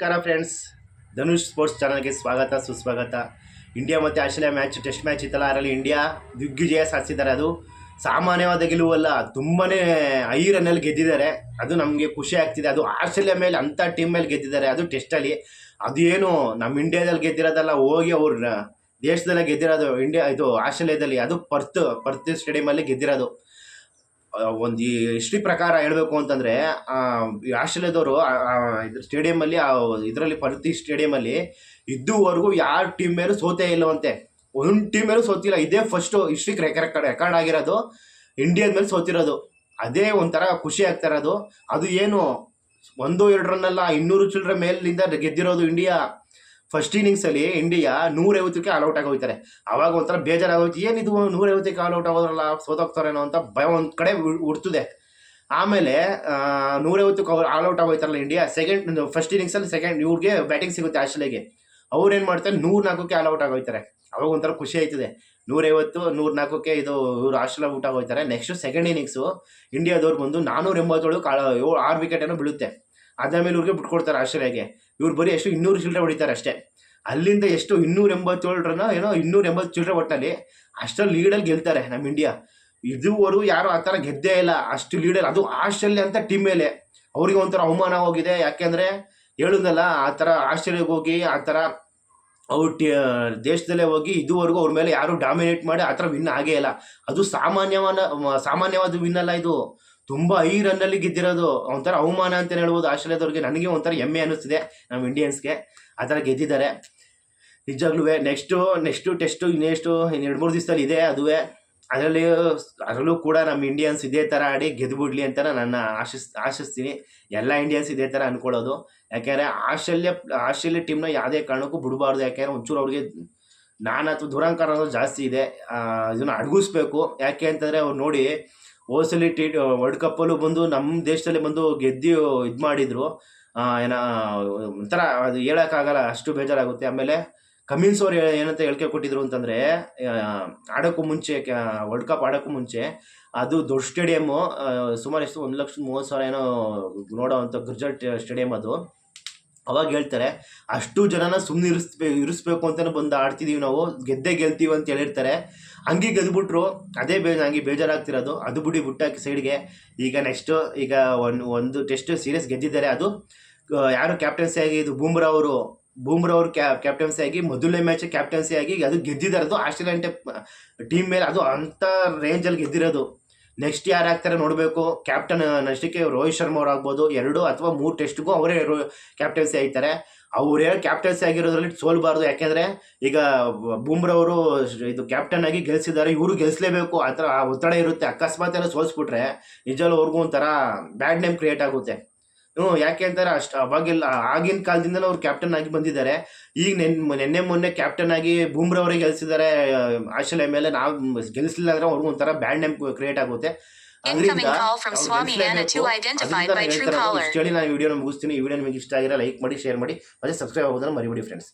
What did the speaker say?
ನಮಸ್ಕಾರ friends Dhanush sports ಚಾನಲ್ಗೆ ಸ್ವಾಗತ, ಸುಸ್ವಾಗತ. ಇಂಡಿಯಾ ಮತ್ತು ಆಸ್ಟ್ರೇಲಿಯಾ ಮ್ಯಾಚ್ ಟೆಸ್ಟ್ ಮ್ಯಾಚ್ ಇತ್ತಲ್ಲ ಅದರಲ್ಲಿ ಇಂಡಿಯಾ ದಿಗ್ವಿಜಯ ಸಾಧಿಸಿದ್ದಾರೆ. ಅದು ಸಾಮಾನ್ಯವಾದ ಗೆಲುವಲ್ಲ ತುಂಬಾ ಐ ರನ್ನಲ್ಲಿ ಗೆದ್ದಿದ್ದಾರೆ. ಅದು ನಮಗೆ ಖುಷಿ ಆಗ್ತಿದೆ. ಅದು ಆಸ್ಟ್ರೇಲಿಯಾ ಮೇಲೆ ಅಂಥ ಟೀಮ್ ಮೇಲೆ ಗೆದ್ದಿದ್ದಾರೆ. ಅದು ಟೆಸ್ಟಲ್ಲಿ ಅದೇನು ನಮ್ಮ ಇಂಡಿಯಾದಲ್ಲಿ ಗೆದ್ದಿರೋದಲ್ಲ, ಹೋಗಿ ಅವ್ರ, ದೇಶದಲ್ಲೇ ಗೆದ್ದಿರೋದು, ಇಂಡಿಯಾ, ಇದು ಆಸ್ಟ್ರೇಲಿಯಾದಲ್ಲಿ, ಅದು ಪರ್ತ್ ಪರ್ತ್ ಸ್ಟೇಡಿಯಮಲ್ಲಿ ಗೆದ್ದಿರೋದು. ಒಂದು ಹಿಸ್ಟ್ರಿ ಪ್ರಕಾರ ಹೇಳಬೇಕು ಅಂತಂದರೆ ಆಸ್ಟ್ರೇಲಿಯಾದವರು ಇದ್ರ ಸ್ಟೇಡಿಯಮಲ್ಲಿ ಇದರಲ್ಲಿ ಪರ್ತಿ ಸ್ಟೇಡಿಯಮಲ್ಲಿ ಇದ್ದುವರೆಗೂ ಯಾರ ಟೀಮ್ ಮೇಲೂ ಸೋತೇ ಇಲ್ಲವಂತೆ. ಒಂದು ಟೀಮ್ ಮೇಲೂ ಸೋತಿಲ್ಲ. ಇದೇ ಫಸ್ಟು ಹಿಸ್ಟ್ರಿ ರೆಕಾರ್ಡ್ ರೆಕಾರ್ಡ್ ಆಗಿರೋದು. ಇಂಡಿಯಾದ ಮೇಲೆ ಸೋತಿರೋದು. ಅದೇ ಒಂಥರ ಖುಷಿ ಆಗ್ತಾ ಇರೋದು. ಅದು ಏನು, ಒಂದು ಎರಡು ರನ್ನಲ್ಲ ಇನ್ನೂರು ಚಿಲ್ಲರೆ ಮೇಲಿಂದ ಗೆದ್ದಿರೋದು ಇಂಡಿಯಾ ಫಸ್ಟ್ ಇನ್ನಿಂಗ್ಸಲ್ಲಿ ಇಂಡಿಯಾ ನೂರೈವತ್ತಕ್ಕೆ ಆಲ್ಔಟ್ ಆಗೋಯ್ತಾರೆ ಅವಾಗ ಒಂಥರ ಬೇಜಾರಾಗೋಯ್ತು ಏನಿದು ನೂರೈವತ್ತಕ್ಕೆ ಆಲ್ ಔಟ್ ಆಗೋದ್ರಲ್ಲ, ಸೋತೋಗ್ತಾರೇನೋ ಅಂತ ಭಯ ಒಂದು ಕಡೆ ಹುಡ್ತದೆ. ಆಮೇಲೆ ನೂರೈವತ್ತಕ್ಕೆ ಅವ್ರು ಆಲ್ಔಟ್ ಆಗೋಯ್ತಾರಲ್ಲ ಇಂಡಿಯಾ ಸೆಕೆಂಡ್ ಫಸ್ಟ್ ಇನ್ನಿಂಗ್ಸಲ್ಲಿ ಸೆಕೆಂಡ್ ಇವ್ರಿಗೆ ಬ್ಯಾಟಿಂಗ್ ಸಿಗುತ್ತೆ ಆಸ್ಟ್ರೇಲಿಯಾಗೆ ಅವ್ರು ಏನು ಮಾಡ್ತಾರೆ, ನೂರು ನಾಲ್ಕಕ್ಕೆ ಆಲ್ಔಟ್ ಆಗೋಯ್ತಾರೆ ಅವಾಗ ಒಂಥರ ಖುಷಿ ಆಯ್ತದೆ. ನೂರೈವತ್ತು ನೂರ ನಾಲ್ಕಕ್ಕೆ ಇದು ಇವರು ಆಸ್ಟ್ರೇಲಿಯಾ ಊಟ ಆಗೋಯ್ತಾರೆ ನೆಕ್ಸ್ಟ್ ಸೆಕೆಂಡ್ ಇನ್ನಿಂಗ್ಸು ಇಂಡಿಯಾದವ್ರು ಬಂದು ನಾನ್ನೂರ ಎಂಬತ್ತೇಳು ಕಾಳ ಏಳು, ಆರು ವಿಕೆಟ್ ಏನೋ ಬೀಳುತ್ತೆ. ಅದಾದ್ಮೇಲೆ ಇವ್ರಿಗೆ ಬಿಟ್ಕೊಡ್ತಾರೆ ಆಸ್ಟ್ರೇಲಿಯಾಗೆ ಇವ್ರು ಬರೀ ಎಷ್ಟು ಇನ್ನೂರು ಚಿಲ್ಲರೆ ಹೊಡಿತಾರೆ ಅಷ್ಟೇ. ಅಲ್ಲಿಂದ ಎಷ್ಟು ಇನ್ನೂರ ಎಂಬತ್ತೇಳು ರನ್ ಏನೋ ಇನ್ನೂರ ಎಂಬತ್ತು ಚಿಲ್ಲರೆ ಒಟ್ಟಲ್ಲಿ ಅಷ್ಟರಲ್ಲಿ ಲೀಡಲ್ಲಿ ಗೆಲ್ತಾರೆ ನಮ್ಮ ಇಂಡಿಯಾ ಇದುವರೆಗೂ ಯಾರು ಆ ಥರ ಗೆದ್ದೇ ಇಲ್ಲ. ಅಷ್ಟು ಲೀಡಲ್ಲಿ ಅದು ಆಸ್ಟ್ರೇಲಿಯಾ ಅಂತ ಟೀಮ್ ಮೇಲೆ. ಅವ್ರಿಗೆ ಒಂಥರ ಅವಮಾನ ಹೋಗಿದೆ. ಯಾಕೆಂದರೆ ಹೇಳುದಲ್ಲ, ಆ ಥರ ಆಸ್ಟ್ರೇಲಿಯಾಗೆ ಹೋಗಿ, ಆ ಥರ ಅವ್ರ ದೇಶದಲ್ಲೇ ಹೋಗಿ ಇದುವರೆಗೂ ಅವ್ರ ಮೇಲೆ ಯಾರು ಡಾಮಿನೇಟ್ ಮಾಡಿ ಆ ಥರ ವಿನ್ ಆಗೇ ಇಲ್ಲ. ಅದು ಸಾಮಾನ್ಯವಾದ ಸಾಮಾನ್ಯವಾದ ವಿನ್ ಅಲ್ಲ ಇದು. ತುಂಬ ಐ ರನ್ನಲ್ಲಿ ಗೆದ್ದಿರೋದು ಒಂಥರ ಅವಮಾನ ಅಂತ ಹೇಳ್ಬೋದು. ಆಸ್ಟ್ರೇಲಿಯಾದವ್ರಿಗೆ ನನಗೆ ಒಂಥರ ಹೆಮ್ಮೆ ಅನ್ನಿಸ್ತಿದೆ ನಮ್ಮ ಇಂಡಿಯನ್ಸ್ಗೆ ಆ ಥರ ಗೆದ್ದಿದ್ದಾರೆ. ನಿಜಾಗ್ಲೂ ನೆಕ್ಸ್ಟು ನೆಕ್ಸ್ಟು ಟೆಸ್ಟು ಇನ್ನೆಷ್ಟು, ಇನ್ನು ಎರಡು ಮೂರು ದಿವಸದಲ್ಲಿ ಇದೆ ಅದುವೇ. ಅದರಲ್ಲಿ ಅದರಲ್ಲೂ ಕೂಡ ನಮ್ಮ ಇಂಡಿಯನ್ಸ್ ಇದೇ ಥರ ಆಡಿ ಗೆದ್ದುಬಿಡ್ಲಿ ಅಂತ ನನ್ನ ಆಶಿಸ್, ಆಶಿಸ್ತೀನಿ. ಎಲ್ಲ ಇಂಡಿಯನ್ಸ್ ಇದೇ ಥರ ಅಂದ್ಕೊಳ್ಳೋದು ಯಾಕೆಂದರೆ ಆಸ್ಟ್ರೇಲಿಯಾ ಆಸ್ಟ್ರೇಲಿಯಾ ಟೀಮ್ನ ಯಾವುದೇ ಕಾರಣಕ್ಕೂ ಬಿಡಬಾರ್ದು. ಯಾಕೆಂದರೆ ಒಂಚೂರು ಅವ್ರಿಗೆ ನಾನು ಅಥವಾ ದುರಂಕಾರ ಅನ್ನೋದು ಜಾಸ್ತಿ ಇದೆ. ಇದನ್ನು ಅಡಗಿಸ್ಬೇಕು. ಯಾಕೆ ಅಂತಂದರೆ ಅವ್ರು ನೋಡಿ ಹೋಸಲಿ ಟಿ ವರ್ಲ್ಡ್ ಕಪ್ಪಲ್ಲೂ ಬಂದು ನಮ್ಮ ದೇಶದಲ್ಲಿ ಬಂದು ಗೆದ್ದು ಇದು ಮಾಡಿದರು. ಏನ, ಒಂಥರ ಅದು ಹೇಳೋಕ್ಕಾಗಲ್ಲ, ಅಷ್ಟು ಬೇಜಾರಾಗುತ್ತೆ. ಆಮೇಲೆ ಕಮಿನ್ಸ್ ಅವ್ರು ಏನಂತ ಹೇಳಿಕೆ ಕೊಟ್ಟಿದ್ರು ಅಂತಂದರೆ ಆಡೋಕ್ಕೂ ಮುಂಚೆ ವರ್ಲ್ಡ್ ಕಪ್ ಆಡೋಕ್ಕೂ ಮುಂಚೆ ಅದು ದೊಡ್ಡ ಸ್ಟೇಡಿಯಮ್ಮು ಸುಮಾರು ಎಷ್ಟು, ಒಂದು ಲಕ್ಷದ ಮೂವತ್ತು ಸಾವಿರ ಏನೋ ನೋಡೋವಂಥ ಗುಜರಾತ್ ಸ್ಟೇಡಿಯಮ್ ಅದು. ಅವಾಗ ಹೇಳ್ತಾರೆ, ಅಷ್ಟು ಜನನ ಸುಮ್ಮನೆ ಇರಿಸ್ಬೇ, ಇರಿಸ್ಬೇಕು ಅಂತಲೇ ಬಂದು ಆಡ್ತಿದ್ದೀವಿ ನಾವು, ಗೆದ್ದೇ ಗೆಲ್ತೀವಿ ಅಂತ ಹೇಳಿರ್ತಾರೆ. ಹಂಗೆ ಗೆದ್ಬಿಟ್ರು ಅದೇ ಬೇ ಹಂಗೆ ಬೇಜಾರಾಗ್ತಿರೋದು, ಅದು ಬಿಡಿ ಬಿಟ್ಟಾಕಿ ಸೈಡ್ಗೆ. ಈಗ ನೆಕ್ಸ್ಟು ಈಗ ಒಂದು ಒಂದು ಟೆಸ್ಟ್ ಸೀರೀಸ್ ಗೆದ್ದಿದ್ದಾರೆ ಅದು. ಯಾರು ಕ್ಯಾಪ್ಟನ್ಸಿ ಆಗಿ, ಇದು ಬೂಮ್ರಾ ಅವರು ಬೂಮ್ರಾ ಅವರು ಕ್ಯಾ ಕ್ಯಾಪ್ಟನ್ಸಿ ಆಗಿ, ಮೊದಲನೇ ಮ್ಯಾಚ್ ಕ್ಯಾಪ್ಟನ್ಸಿ ಆಗಿ, ಅದು ಗೆದ್ದಿದ್ದಾರೆ. ಅದು ಆಸ್ಟ್ರೇಲಿಯನ್ ಟೀಮ್ ಮೇಲೆ, ಅದು ಅಂಥ ರೇಂಜಲ್ಲಿ ಗೆದ್ದಿರೋದು. ನೆಕ್ಸ್ಟ್ ಯಾರು ಆಗ್ತಾರೆ ನೋಡಬೇಕು. ಕ್ಯಾಪ್ಟನ್ ನಷ್ಟಕ್ಕೆ ರೋಹಿತ್ ಶರ್ಮಾ ಅವ್ರು ಆಗ್ಬೋದು. ಎರಡು ಅಥವಾ ಮೂರು ಟೆಸ್ಟ್ಗೂ ಅವರೇ ಕ್ಯಾಪ್ಟನ್ಸಿ ಆಗ್ತಾರೆ. ಅವರೇ ಕ್ಯಾಪ್ಟನ್ಸಿ ಆಗಿರೋದ್ರಲ್ಲಿ ಸೋಲ್ಬಾರ್ದು. ಯಾಕೆಂದರೆ ಈಗ ಬುಮ್ರಾ ಅವರು ಇದು ಕ್ಯಾಪ್ಟನ್ ಆಗಿ ಗೆಲ್ಸಿದ್ದಾರೆ. ಇವರು ಗೆಲ್ಸಲೇಬೇಕು. ಆ ಥರ ಒತ್ತಡ ಇರುತ್ತೆ. ಅಕಸ್ಮಾತ್ ಎಲ್ಲ ಸೋಲ್ಸ್ಬಿಟ್ರೆ ನಿಜವೂ ಅವ್ರಿಗೂ ಒಂಥರ ಬ್ಯಾಡ್ ನೇಮ್ ಕ್ರಿಯೇಟ್ ಆಗುತ್ತೆ. ಹ್ಞೂ ಯಾಕೆ ಅಂತಾರೆ ಅಷ್ಟು ಅವಾಗೆಲ್ಲ ಆಗಿನ ಕಾಲದಿಂದಲೂ ಅವ್ರು ಕ್ಯಾಪ್ಟನ್ ಆಗಿ ಬಂದಿದ್ದಾರೆ. ಈಗ ನೆನ್ ನೆನ್ನೆ ಮೊನ್ನೆ ಕ್ಯಾಪ್ಟನ್ ಆಗಿ ಬೂಮ್ರಾ ಅವರಿಗೆ ಗೆಲ್ಸಿದ್ದಾರೆ ಆಸ್ಟ್ರೇಲಿಯಾ ಮೇಲೆ ನಾವು ಗೆಲ್ಲಿಸಲಿಲ್ಲ ಅಂದ್ರೆ ಅವ್ರಿಗೂ ಒಂಥರ ಬ್ಯಾಡ್ ನೇಮ್ ಕ್ರಿಯೇಟ್ ಆಗುತ್ತೆ. ಹೇಳಿ ನಾನು ವಿಡಿಯೋನ ಮುಗಿಸ್ತೀನಿ. ಈ ವಿಡಿಯೋ ನಿಮಗೆ ಇಷ್ಟ ಆಗಿರೋ ಲೈಕ್ ಮಾಡಿ ಶೇರ್ ಮಾಡಿ. ಮತ್ತೆ ಸಬ್ಸ್ಕ್ರೈಬ್ ಆಗೋದನ್ನ ಮರಿಬೇಡಿ ಫ್ರೆಂಡ್ಸ್